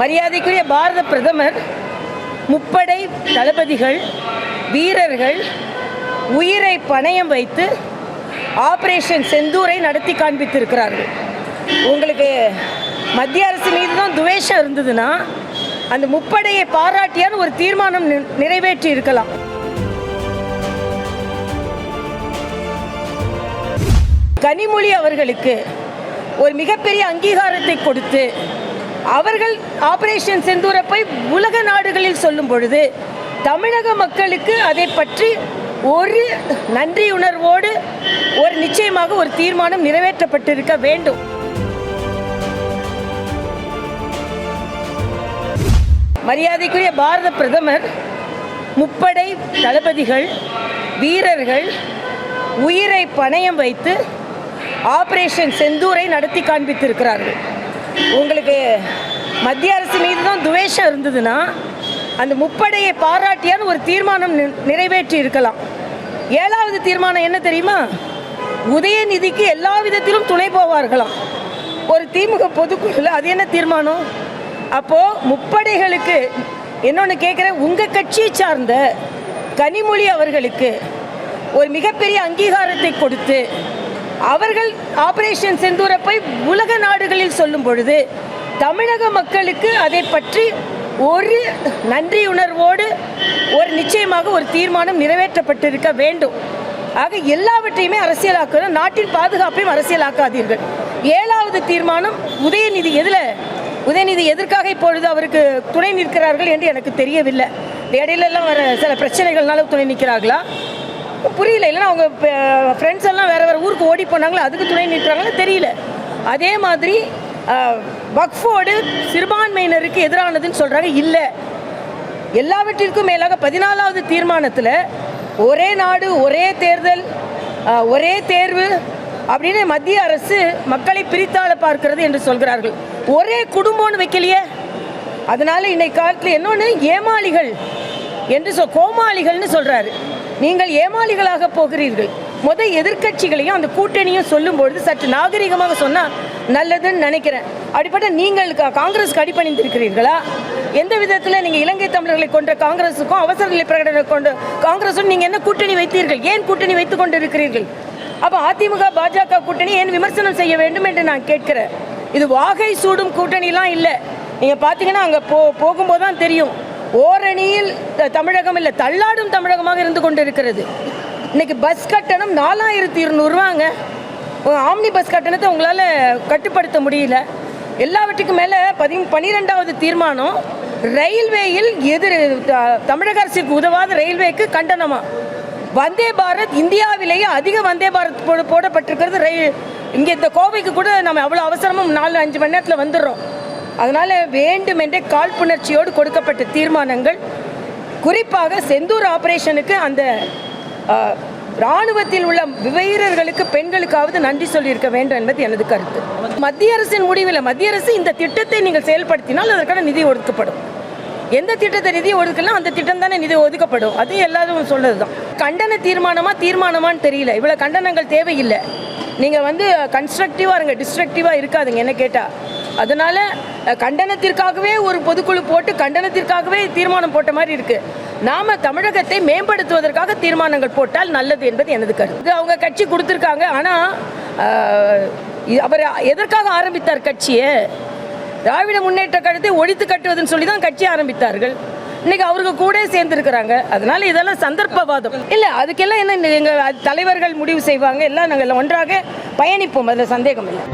மரியாதைக்குரிய பாரத பிரதமர் முப்படை தளபதிகள் வீரர்கள் உயிரை பணயம் வைத்து ஆபரேஷன் செந்தூரை நடத்தி காண்பித்திருக்கிறார்கள். உங்களுக்கு மத்திய அரசு மீது தான் துவேஷம் இருந்ததுன்னா அந்த முப்படையை பாராட்டியான்னு ஒரு தீர்மானம் நிறைவேற்றி இருக்கலாம். கனிமொழி அவர்களுக்கு ஒரு மிகப்பெரிய அங்கீகாரத்தை கொடுத்து அவர்கள் ஆபரேஷன் செந்தூரை போய் உலக நாடுகளில் சொல்லும் பொழுது தமிழக மக்களுக்கு அதை பற்றி ஒரு நன்றியுணர்வோடு ஒரு நிச்சயமாக ஒரு தீர்மானம் நிறைவேற்றப்பட்டிருக்க வேண்டும். மரியாதைக்குரிய பாரத பிரதமர் முப்படை தளபதிகள் வீரர்கள் உயிரை பணயம் வைத்து ஆபரேஷன் செந்தூரை நடத்தி காண்பித்திருக்கிறார்கள். உங்களுக்கு மத்திய அரசு மீது தான் துவேஷம் இருந்ததுன்னா அந்த முப்படையை பாராட்டியான்னு ஒரு தீர்மானம் நிறைவேற்றி இருக்கலாம். ஏழாவது தீர்மானம் என்ன தெரியுமா? உதயநிதிக்கு எல்லா விதத்திலும் துணை போவார்களாம். ஒரு திமுக பொதுக்குழுல அது என்ன தீர்மானம்? அப்போது முப்படைகளுக்கு என்னொன்று கேட்குறேன் உங்கள் கட்சியை சார்ந்த கனிமொழி அவர்களுக்கு ஒரு மிகப்பெரிய அங்கீகாரத்தை கொடுத்து அவர்கள் ஆபரேஷன் செந்தூரை போய் உலக நாடுகளில் சொல்லும் பொழுது தமிழக மக்களுக்கு அதை பற்றி ஒரு நன்றியுணர்வோடு ஒரு நிச்சயமாக ஒரு தீர்மானம் நிறைவேற்றப்பட்டிருக்க வேண்டும். ஆக எல்லாவற்றையுமே அரசியலாக்கணும் நாட்டின் பாதுகாப்பையும் அரசியலாக்காதீர்கள். ஏழாவது தீர்மானம் உதயநிதி எதில்? உதயநிதி எதற்காக இப்பொழுது அவருக்கு துணை நிற்கிறார்கள் என்று எனக்கு தெரியவில்லை. இடையிலெல்லாம் வர சில பிரச்சனைகள்னால துணை நிற்கிறார்களா? புரியல. இல்லைன்னா அவங்க ஃப்ரெண்ட்ஸ் எல்லாம் வேறு வேறு ஊருக்கு ஓடி போனாங்களோ அதுக்கு துணை நிற்கிறாங்களோ தெரியல. அதே மாதிரி வக்ஃபோடு சிறுபான்மையினருக்கு எதிரானதுன்னு சொல்கிறாங்க இல்லை. எல்லாவற்றிற்கும் மேலாக பதினாலாவது தீர்மானத்தில் ஒரே நாடு ஒரே தேர்தல் ஒரே தேர்வு அப்படின்னு மத்திய அரசு மக்களை பிரித்தாள பார்க்கிறது என்று சொல்கிறார்கள். ஒரே குடும்பம்னு வைக்கலையே. அதனால இன்னைக்கு காலத்தில் இன்னொன்று ஏமாளிகள் என்று சொல் கோமாளிகள்னு சொல்கிறாரு நீங்கள் ஏமாளிகளாக போகிறீர்கள். முத எதிர்க்கட்சிகளையும் அந்த கூட்டணியும் சொல்லும்பொழுது சற்று நாகரிகமாக சொன்னால் நல்லதுன்னு நினைக்கிறேன். அப்படிப்பட்ட நீங்கள் கா- அடிப்பணிந்திருக்கிறீர்களா எந்த விதத்தில் நீங்கள் இலங்கை தமிழர்களை கொண்ட காங்கிரஸுக்கும் அவசர நிலை பிரகடனை கொண்ட காங்கிரஸும் நீங்கள் என்ன கூட்டணி வைத்தீர்கள்? ஏன் கூட்டணி வைத்துக் கொண்டு இருக்கிறீர்கள் அப்போ அதிமுக பாஜக கூட்டணி ஏன் விமர்சனம் செய்ய வேண்டும் என்று நான் கேட்கிறேன். இது வாகை சூடும் கூட்டணிலாம் இல்லை. நீங்கள் பார்த்தீங்கன்னா அங்கே போ போகும்போது தான் தெரியும். ஓரணியில் தமிழகம் இல்லை தள்ளாடும் தமிழகமாக இருந்து கொண்டு இருக்கிறது இன்னைக்கு பஸ் கட்டணம் நாலாயிரத்தி இருநூறுவாங்க. ஆம்னி பஸ் கட்டணத்தை உங்களால் கட்டுப்படுத்த முடியல. எல்லாவற்றுக்கும் மேலே பதி பன்னிரெண்டாவது தீர்மானம் ரயில்வேயில் எதிர் த- தமிழக அரசுக்கு உதவாத ரயில்வேக்கு கண்டனமா? வந்தே பாரத் இந்தியாவிலேயே அதிக வந்தே பாரத் போட போடப்பட்டிருக்கிறது ரயில். இங்கே இந்த கோவைக்கு கூட நம்ம அவ்வளோ அவசரமும் நாலு அஞ்சு மணி நேரத்தில் வந்துடுறோம். அதனால் வேண்டுமென்றே காழ்ப்புணர்ச்சியோடு கொடுக்கப்பட்ட தீர்மானங்கள் குறிப்பாக செந்தூர் ஆபரேஷனுக்கு அந்த ராணுவத்தில் இராணுவத்தில் உள்ள வீரர்களுக்கு பெண்களுக்காவது நன்றி சொல்லியிருக்க வேண்டும் என்பது எனது கருத்து. மத்திய அரசின் முடிவில் மத்திய அரசு இந்த திட்டத்தை நீங்கள் செயல்படுத்தினால் அதற்கான நிதி ஒதுக்கப்படும். எந்த திட்டத்தை நிதி ஒதுக்கலாம் அந்த திட்டம் தானே நிதி ஒதுக்கப்படும். அது எல்லாரும் சொல்றது தான் கண்டன தீர்மானமா தீர்மானமான்னு தெரியல. இவ்வளோ கண்டனங்கள் தேவையில்லை. நீங்கள் வந்து கன்ஸ்ட்ரக்டிவாக இருங்க டிஸ்ட்ரக்டிவாக இருக்காதுங்க என்ன கேட்டால் அதனால் கண்டனத்திற்காகவே ஒரு பொதுக்குழு போட்டு கண்டனத்திற்காகவே தீர்மானம் போட்ட மாதிரி இருக்குது நாம தமிழகத்தை மேம்படுத்துவதற்காக தீர்மானங்கள் போட்டால் நல்லது என்பது எனது கருத்து. இது அவங்க கட்சி கொடுத்துருக்காங்க. ஆனால் அவர் எதற்காக ஆரம்பித்தார் கட்சியை? திராவிட முன்னேற்ற கழகத்தை ஒழித்து கட்டுவதுன்னு சொல்லி தான் கட்சி ஆரம்பித்தார்கள். இன்னைக்கு அவருக்கு கூட சேர்ந்துருக்கிறாங்க. அதனால இதெல்லாம் சந்தர்ப்பவாதம். இல்லை அதுக்கெல்லாம் என்ன எங்கள் தலைவர்கள் முடிவு செய்வாங்க? எல்லாம் நாங்கள் ஒன்றாக பயணிப்போம். அதில் சந்தேகம் இல்லை.